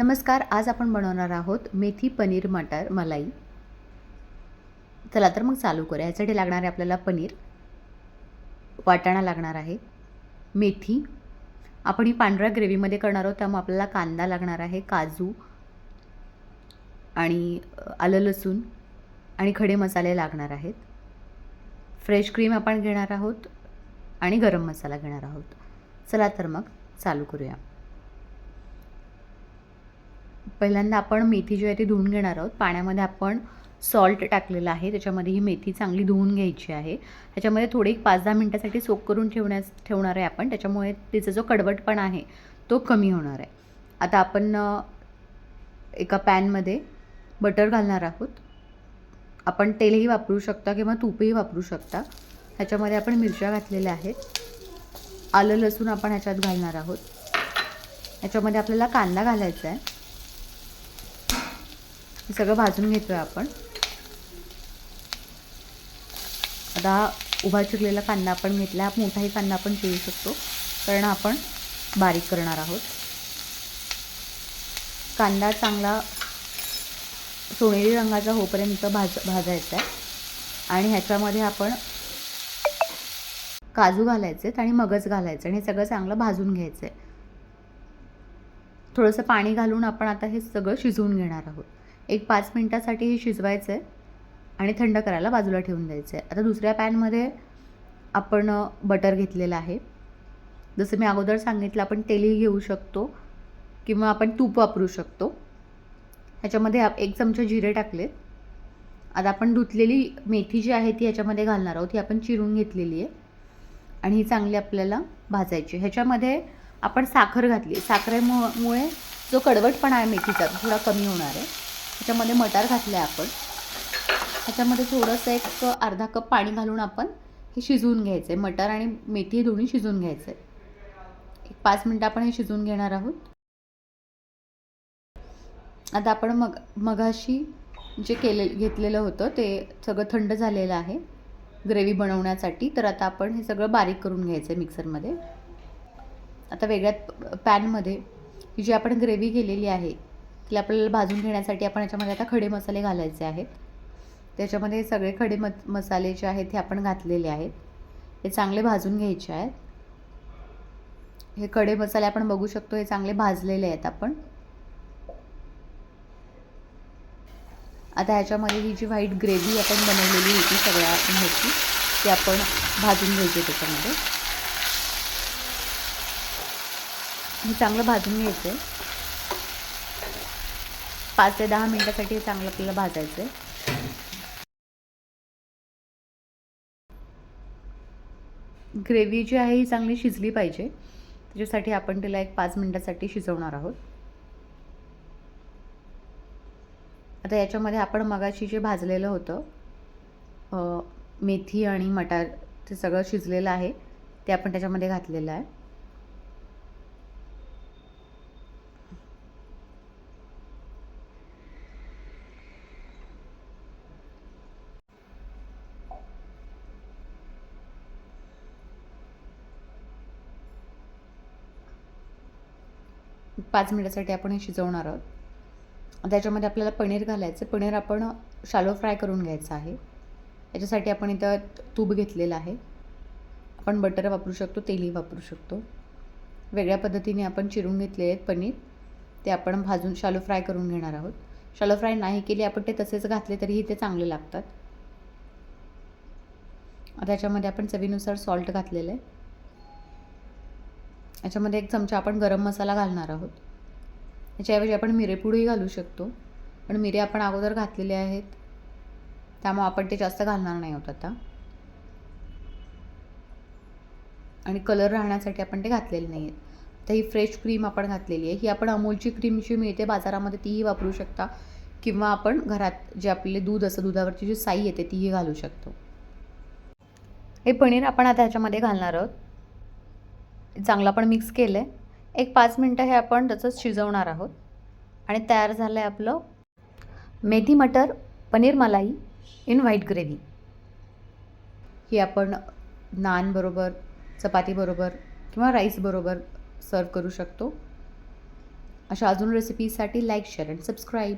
नमस्कार आज आपण बनवणार आहोत मेथी पनीर मटर मलाई. चला तर मग चालू करूया. यासाठी लागणार आहे आपल्याला पनीर वाटाणा लागणार आहे मेथी. आपण ही पांढऱ्या ग्रेव्हीमध्ये करणार आहोत त्यामुळे आपल्याला कांदा लागणार आहे काजू आणि आलं लसूण आणि खडे मसाले लागणार आहेत. फ्रेश क्रीम आपण घेणार आहोत आणि गरम मसाला घेणार आहोत. चला तर मग चालू करूया. पहिल्यांदा आपण मेथी जी आहे ती धुवून घेणार आहोत. पाण्यामध्ये आपण सॉल्ट टाकलेलं आहे. त्याच्यामध्ये ही मेथी चांगली धुवून घ्यायची आहे. त्याच्यामध्ये थोडी एक पाच दहा मिनटासाठी सोक करून ठेवण्यास ठेवणार आहे आपण. त्याच्यामुळे तिचा जो कडवटपणा आहे तो कमी होणार आहे. आता आपण एका पॅनमध्ये बटर घालणार आहोत. आपण तेलही वापरू शकता किंवा तूपही वापरू शकता. ह्याच्यामध्ये आपण मिरच्या घातलेल्या आहेत. आलं लसूण आपण ह्याच्यात घालणार आहोत. ह्याच्यामध्ये आपल्याला कांदा घालायचा आहे. हे सगळं भाजून घेतो आहे आपण. आता हा उभा चिरलेला कांदा आपण घेतला हा मोठाही कांदा आपण चिरू शकतो. कारण आपण बारीक करणार आहोत. कांदा चांगला सोनेरी रंगाचा होपर्यंत भाज भाजायचा आहे. आणि ह्याच्यामध्ये आपण काजू घालायचे आहेत आणि मगज घालायचं आणि हे सगळं चांगलं भाजून घ्यायचं आहे. थोडंसं पाणी घालून आपण आता हे सगळं शिजवून घेणार आहोत. एक पाच मिनटासाठी हे शिजवायचं आहे आणि थंड करायला बाजूला ठेवून द्यायचं आहे आता दुसऱ्या पॅनमध्ये आपण बटर घेतलेलं आहे. जसं मी अगोदर सांगितलं आपण तेलही घेऊ शकतो किंवा आपण तूप वापरू शकतो. ह्याच्यामध्ये आप- एक चमचा जिरे टाकलेत. आता आपण धुतलेली मेथी जी आहे ती ह्याच्यामध्ये घालणार आहोत. ही आपण चिरून घेतलेली आहे. आणि ही चांगली आपल्याला भाजायची ह्याच्यामध्ये आपण साखर घातली. साखरेमुळे जो कडवटपणा आहे मेथीचा थोडा कमी होणार आहे. ह्याच्यामध्ये मटार घातले आपण. त्याच्यामध्ये थोडंसं एक अर्धा कप पाणी घालून आपण हे शिजवून घ्यायचं आहे मटार आणि मेथी हे दोन्ही शिजवून घ्यायचं आहे एक पाच मिनटं आपण हे शिजवून घेणार आहोत. आता आपण मग मघाशी जे केले घेतलेलं होतं ते सगळं थंड झालेलं आहे. ग्रेव्ही बनवण्यासाठी. तर आता आपण हे सगळं बारीक करून घ्यायचं आहे मिक्सरमध्ये. आता वेगळ्या पॅनमध्ये ही जी आपण ग्रेव्ही केलेली आहे तिला आपल्याला भाजून घेण्यासाठी आपण याच्यामध्ये आता खडे मसाले घालायचे आहेत. त्याच्यामध्ये सगळे खडे म मसाले जे आहेत हे आपण घातलेले आहेत. हे चांगले भाजून घ्यायचे आहेत. हे खडे मसाले आपण बघू शकतो हे चांगले भाजलेले आहेत आपण. आता ह्याच्यामध्ये ही जी व्हाईट ग्रेव्ही आपण बनवलेली होती सगळ्या ह्याची ती आपण भाजून घ्यायची त्याच्यामध्ये. हे चांगलं भाजून घ्यायचं आहे पाच ते दहा मिनटासाठी चांगलं आपल्याला भाजायचं आहे ग्रेव्ही जी आहे ही चांगली शिजली पाहिजे. त्याच्यासाठी आपण तिला एक पाच मिनटासाठी शिजवणार आहोत. आता याच्यामध्ये आपण मगाशी जे भाजलेलं होतं मेथी आणि मटार ते सगळं शिजलेलं आहे ते आपण त्याच्यामध्ये घातलेलं आहे. पाच मिनिटासाठी आपण हे शिजवणार आहोत. त्याच्यामध्ये आपल्याला पनीर घालायचं. पनीर आपण शालो फ्राय करून घ्यायचं आहे. याच्यासाठी आपण इथं तूप घेतलेलं आहे. आपण बटर वापरू शकतो तेलही वापरू शकतो. वेगळ्या पद्धतीने आपण चिरून घेतले आहेत पनीर. ते आपण भाजून शालो फ्राय करून घेणार आहोत. शालो फ्राय नाही केली आपण ते तसेच घातले तरीही ते चांगले लागतात. त्याच्यामध्ये आपण चवीनुसार सॉल्ट घातलेलं आहे. याच्यामध्ये एक चमचा आपण गरम मसाला घालणार आहोत. याच्याऐवजी आपण मिरेपूडही घालू शकतो. पण मिरे आपण अगोदर घातलेले आहेत. त्यामुळं आपण ते जास्त घालणार नाही होत आता. आणि कलर राहण्यासाठी आपण ते घातलेले नाही आहेत. तर ही फ्रेश क्रीम आपण घातलेली आहे. ही आपण अमूलची क्रीम जी मिळते बाजारामध्ये तीही वापरू शकता. किंवा आपण घरात जे आपले दूध असं दुधावरची जी साई येते तीही घालू शकतो. हे पनीर आपण आता ह्याच्यामध्ये घालणार आहोत. चांगलं आपण मिक्स केलं आहे एक पाच मिनटं हे आपण तसंच शिजवणार आहोत. आणि तयार झालं आहे आपलं मेथी मटर पनीर मलाई इन व्हाईट ग्रेव्ही ही आपण नानबरोबर चपातीबरोबर किंवा राईसबरोबर सर्व करू शकतो. अशा अजून रेसिपीजसाठी लाईक शेअर अँड सबस्क्राईब